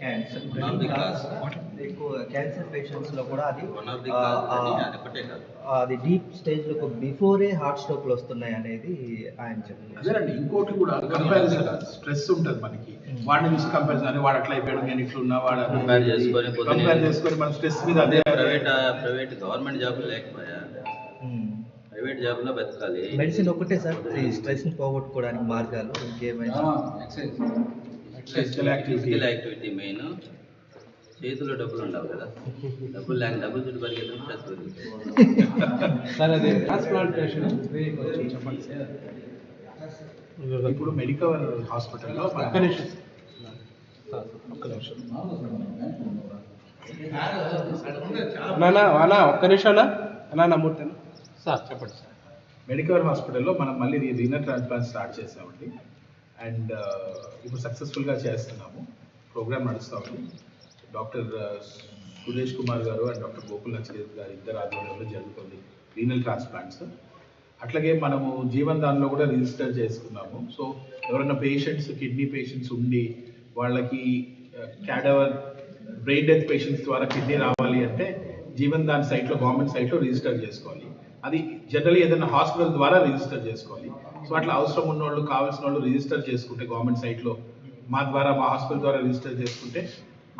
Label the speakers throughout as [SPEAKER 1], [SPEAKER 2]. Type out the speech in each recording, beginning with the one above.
[SPEAKER 1] Cancer
[SPEAKER 2] One of the cause.
[SPEAKER 1] ఎక్కువ cancer పేషెంట్స్లో కూడా అది
[SPEAKER 2] one of the
[SPEAKER 1] uh,
[SPEAKER 2] cause
[SPEAKER 1] uh,
[SPEAKER 2] అది ఒకటే కాదు
[SPEAKER 1] అది డీప్ స్టేజ్లో బిఫోరే హార్ట్ స్ట్రోక్లు వస్తున్నాయి అనేది ఆయన చెప్తున్నారు.
[SPEAKER 3] ఇంకోటి కూడా కంపారిజన్ స్ట్రెస్ ఉంటుంది మనకి. వాడిని చూసి కంపారిజన్ అని వాడు అట్లా అయిపోయాడు నేను ఇట్లా ఉన్నా వాడు
[SPEAKER 2] Compare చేసుకొని
[SPEAKER 3] కంపేర్ చేసుకొని మన స్ట్రెస్ మీద అదే
[SPEAKER 2] ప్రైవేట్ ప్రైవేట్ గవర్నమెంట్ జాబ్ లేకపోయా? ప్రైవేట్ జాబ్లో బతకాలి.
[SPEAKER 1] మెడిసిన్ ఒకటే సార్ ఈ స్ట్రెస్ని పోగొట్టుకోవడానికి మార్గాలు ఇంకేమైనా?
[SPEAKER 3] యాక్టివిటీ
[SPEAKER 2] మెయిన్ చేతిలో డబ్బులు ఉండవు కదా. డబ్బులు లేక డబ్బులు చుట్టూ పరిగెత్తం స్ట్రెస్ పెరుగుతుంది.
[SPEAKER 3] ఇప్పుడు మెడికవర్ హాస్పిటల్లో
[SPEAKER 4] ఒక్క నిమిషం ఒక్క నిమిషం. అన్నా అన్నా ఒక్క నిమిషం అన్నా. అన్నా. నమ్ముతాను సార్ చెప్పండి సార్.
[SPEAKER 3] మెడికవర్ హాస్పిటల్లో మనం మళ్ళీ రీనర్ ట్రాన్స్ప్లాంట్ స్టార్ట్ చేసామండి. అండ్ ఇప్పుడు సక్సెస్ఫుల్గా చేస్తున్నాము. ప్రోగ్రామ్ నడుస్తూ ఉంది డాక్టర్ సురేష్ కుమార్ గారు అండ్ డాక్టర్ గోకుల్ నచికేత్ గారు ఇద్దరు ఆధ్వర్యంలో జరుగుతుంది రీనల్ ట్రాన్స్ప్లాంట్స్ అట్లాగే మనము జీవన్ దానిలో కూడా రిజిస్టర్ చేసుకున్నాము. సో ఎవరైనా పేషెంట్స్ కిడ్నీ పేషెంట్స్ ఉండి వాళ్ళకి క్యాడవర్ బ్రెయిన్ డెత్ పేషెంట్స్ ద్వారా కిడ్నీ రావాలి అంటే జీవన్ దాని సైట్లో గవర్నమెంట్ సైట్లో రిజిస్టర్ చేసుకోవాలి. అది జనరల్లీ ఏదైనా హాస్పిటల్ ద్వారా రిజిస్టర్ చేసుకోవాలి. సో అట్లా అవసరం ఉన్న వాళ్ళు కావాల్సిన వాళ్ళు రిజిస్టర్ చేసుకుంటే గవర్నమెంట్ సైట్లో మా ద్వారా మా హాస్పిటల్ ద్వారా రిజిస్టర్ చేసుకుంటే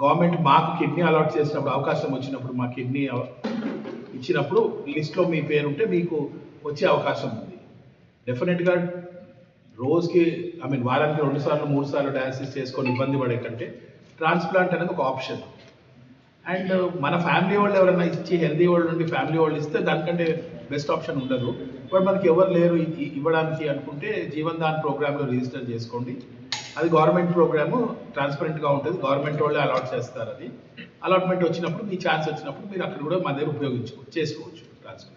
[SPEAKER 3] గవర్నమెంట్ మాకు కిడ్నీ అలాట్ చేసినప్పుడు అవకాశం వచ్చినప్పుడు మా కిడ్నీ ఇచ్చినప్పుడు లిస్ట్లో మీ పేరు ఉంటే మీకు వచ్చే అవకాశం ఉంది. డెఫినెట్గా రోజుకి ఐ మీన్ వారానికి రెండు సార్లు మూడు సార్లు డయాలసిస్ చేసుకొని ఇబ్బంది పడే కంటే ట్రాన్స్ప్లాంట్ అనేది ఒక ఆప్షన్ అండ్ మన ఫ్యామిలీ వాళ్ళు ఎవరైనా ఇచ్చి హెల్దీ వాళ్ళు నుండి ఫ్యామిలీ వాళ్ళు ఇస్తే దానికంటే బెస్ట్ ఆప్షన్ ఉండదు. బట్ మనకి ఎవరు లేరు ఇవ్వడానికి అనుకుంటే జీవన్ దాన్ ప్రోగ్రామ్లో రిజిస్టర్ చేసుకోండి. అది గవర్నమెంట్ ప్రోగ్రాము ట్రాన్స్పరెంట్గా ఉంటుంది. గవర్నమెంట్ వాళ్ళే అలాట్ చేస్తారు అది. అలాట్మెంట్ వచ్చినప్పుడు మీ ఛాన్స్ వచ్చినప్పుడు మీరు అక్కడ కూడా మన దగ్గర ఉపయోగించుకోవచ్చు చేసుకోవచ్చు ట్రాన్స్ప్లాంట్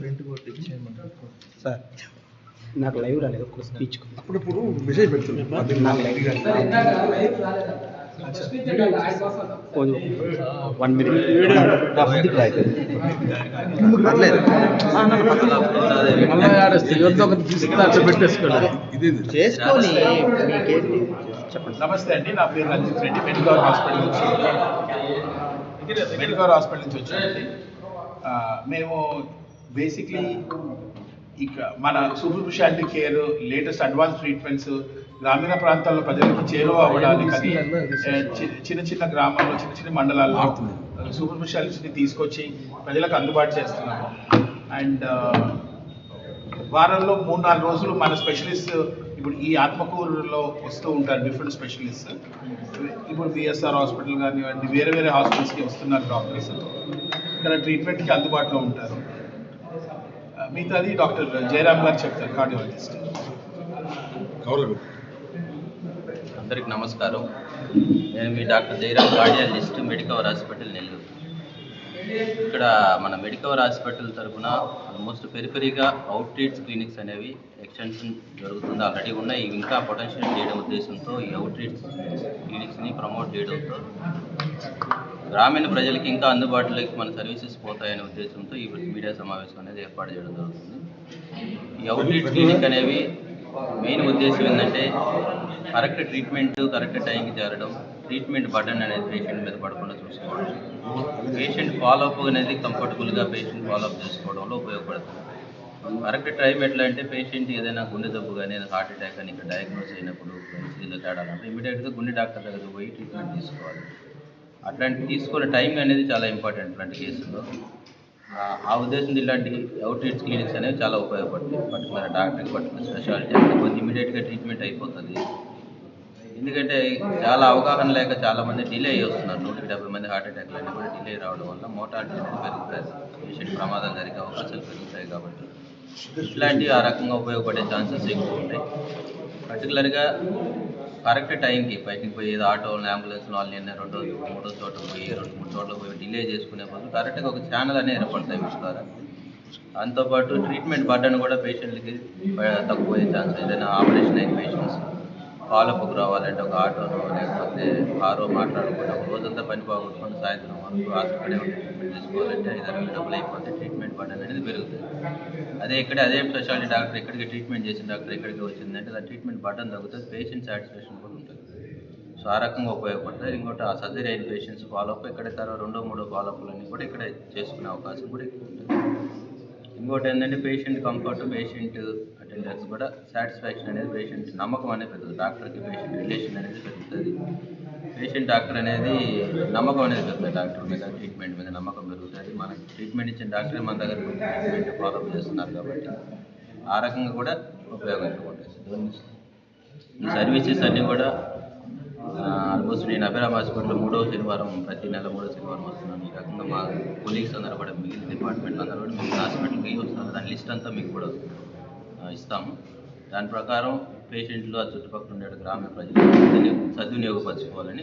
[SPEAKER 1] ప్రింట్ కొట్టి ఇచ్చేయమన్నారు
[SPEAKER 4] సార్ నాకు లైవ్ రాలేదు ఒక స్పీచ్.
[SPEAKER 5] అప్పుడప్పుడు మెసేజ్ పెడుతున్నాను
[SPEAKER 4] నాకు లైవ్ వన్ మినిట్.
[SPEAKER 1] చేసుకొని చెప్పండి.
[SPEAKER 3] నమస్తే అండి నా పేరు రంజిత్ రెడ్డి మెడికవర్ హాస్పిటల్ నుంచి మెడికవర్ హాస్పిటల్ నుంచి వచ్చానండి. ఆ, మేము బేసిక్లీ ఇక మన super speciality care latest advance treatments గ్రామీణ ప్రాంతాల్లో ప్రజలకు చేరువ అవ్వడానికి చిన్న చిన్న గ్రామాల్లో చిన్న చిన్న మండలాల్లో సూపర్ స్పెషాలిటీస్ని తీసుకొచ్చి ప్రజలకు అందుబాటు చేస్తున్నాము అండ్ వారంలో మూడు నాలుగు రోజులు మన స్పెషలిస్ట్ ఇప్పుడు ఈ ఆత్మకూరులో వస్తూ ఉంటారు డిఫరెంట్ స్పెషలిస్ట్. ఇప్పుడు బిఎస్ఆర్ హాస్పిటల్ కానివ్వండి వేరే వేరే హాస్పిటల్స్కి వస్తున్నారు డాక్టర్స్. ఇక్కడ ట్రీట్మెంట్కి అందుబాటులో ఉంటారు. మిగతాది డాక్టర్ జయరామ్ గారు చెప్తారు కార్డియాలజిస్ట్.
[SPEAKER 2] అందరికి నమస్కారం. నేను మీ doctor Jayaram cardiologist Medicover hospital Nellore. ఇక్కడ మన మెడికవర్ హాస్పిటల్ తరఫున ఆల్మోస్ట్ పెరిపెరిగా అవుట్ రీచ్ క్లినిక్స్ అనేవి ఎక్స్టెన్షన్ జరుగుతుంది. ఆల్రెడీ ఉన్నాయి. ఇవి ఇంకా పొటెన్షియల్ చేయడం ఉద్దేశంతో ఈ అవుట్ రీచ్ క్లినిక్స్ని ప్రమోట్ చేయడంతో గ్రామీణ ప్రజలకి ఇంకా అందుబాటులోకి మన సర్వీసెస్ పోతాయనే ఉద్దేశంతో ఈ మీడియా సమావేశం అనేది ఏర్పాటు చేయడం జరుగుతుంది. ఈ అవుట్ రీచ్ క్లినిక్ అనేవి మెయిన్ ఉద్దేశం ఏంటంటే కరెక్ట్ ట్రీట్మెంట్ కరెక్ట్ టైంకి చేరడం ట్రీట్మెంట్ బటన్ అనేది పేషెంట్ మీద పడకుండా చూసుకోవడం. పేషెంట్ ఫాలోఅప్ అనేది కంఫర్టబుల్గా పేషెంట్ ఫాలోఅప్ చేసుకోవడంలో ఉపయోగపడుతుంది. కరెక్ట్ టైం ఎట్లా అంటే పేషెంట్ ఏదైనా గుండె జబ్బు కానీ హార్ట్ అటాక్ అని ఇక్కడ డయాగ్నోస్ అయినప్పుడు ఇన్సులిన్లో తేడా ఇమీడియట్గా గుండె డాక్టర్ దగ్గర పోయి ట్రీట్మెంట్ తీసుకోవాలి. అట్లాంటి తీసుకునే టైం అనేది చాలా ఇంపార్టెంట్ ఇలాంటి కేసుల్లో. ఆ- ఉద్దేశం ఇలాంటి అవుట్ క్లినిక్స్ అనేవి చాలా ఉపయోగపడతాయి. పర్టికులర్ డాక్టర్కి పర్టికులర్ స్పెషాలిటీ అంటే కొంచెం ఇమీడియట్గా ట్రీట్మెంట్ అయిపోతుంది. ఎందుకంటే చాలా అవగాహన లేక చాలా మంది డిలే అయ్యి వస్తున్నారు. డెబ్బై మంది హార్ట్ అటాక్లు అయినా కూడా డిలే రావడం వల్ల మోటాలిటీ పెరుగుతాయి పేషెంట్ ప్రమాదాలు జరిగే అవకాశాలు పెరుగుతాయి కాబట్టి ఇట్లాంటి ఆ రకంగా ఉపయోగపడే ఛాన్సెస్ ఎక్కువ ఉంటాయి. పర్టికులర్గా కరెక్ట్ టైంకి బయటికి పోయి ఏదో ఆటో వాళ్ళు వాళ్ళని రెండు రెండో మూడో చోట పోయి రెండు మూడు చోట్ల పోయి డిలే చేసుకునే బదులు కరెక్ట్గా ఒక ఛానల్ అనేది ఏర్పడతాయి వీటి ద్వారా దాంతోపాటు ట్రీట్మెంట్ బర్డన్ కూడా పేషెంట్లకి తక్కువ ఛాన్స్ ఏదైనా ఆపరేషన్ అయిన పేషెంట్స్ పాలపుకు రావాలంటే ఒక ఆటోనో లేకపోతే కారో మాట్లాడుకుంటే ఒక రోజంతా పని బాగుంటుంది సాయంత్రం వరకు హాస్పిటల్ ట్రీట్మెంట్ తీసుకోవాలంటే ఐదు అరవై డబ్బులు అయిపోతే ట్రీట్మెంట్ బటన్ అనేది పెరుగుతుంది. అదే ఇక్కడ అదే స్పెషాలిటీ డాక్టర్ ఇక్కడికి ట్రీట్మెంట్ చేసిన డాక్టర్ ఇక్కడికి వచ్చిందంటే దాని ట్రీట్మెంట్ బటన్ తగ్గుతుంది పేషెంట్ సాటిస్ఫాక్షన్ కూడా ఉంటుంది. సో ఆ రకంగా ఉపయోగపడుతుంది ఇంకోటి ఆ సర్జరీ అయిన పేషెంట్స్ ఫాలోఅప్ ఇక్కడ తర్వాత రెండో మూడో ఫాలోఅప్లన్నీ కూడా ఇక్కడ చేసుకునే అవకాశం కూడా ఎక్కువ ఉంటుంది. ఇంకోటి ఏంటంటే పేషెంట్ కంఫర్ట్ పేషెంట్ ఇండెక్స్ కూడా సాటిస్ఫాక్షన్ అనేది పేషెంట్ నమ్మకం అనేది పెరుగుతుంది. డాక్టర్కి పేషెంట్ రిలేషన్ అనేది పెరుగుతుంది. పేషెంట్ డాక్టర్ అనేది నమ్మకం అనేది పెరుగుతుంది. డాక్టర్ మీద ట్రీట్మెంట్ మీద నమ్మకం పెరుగుతుంది. మనకి ట్రీట్మెంట్ ఇచ్చిన డాక్టర్ మన దగ్గర ట్రీట్మెంట్ ఫాలోఅప్ చేస్తున్నారు కాబట్టి ఆ రకంగా కూడా ఉపయోగం ఎక్కువ ఉంటుంది. ఈ సర్వీసెస్ అన్నీ కూడా ఆల్మోస్ట్ నేను అభిరామ్ హాస్పిటల్లో మూడో శనివారం ప్రతి నెల మూడో శనివారం వస్తున్నాను. ఈ రకంగా మా కొలీగ్స్ అందరూ కూడా మిగిలిన డిపార్ట్మెంట్లు అందరూ కూడా మిగిలిన హాస్పిటల్కి వస్తున్నారు. దాని లిస్ట్ అంతా మీకు కూడా వస్తుంది. ఇస్తాము. దాని ప్రకారం పేషెంట్లు ఆ చుట్టుపక్కల ఉండే గ్రామ ప్రజలు సద్వినియోగపరచుకోవాలని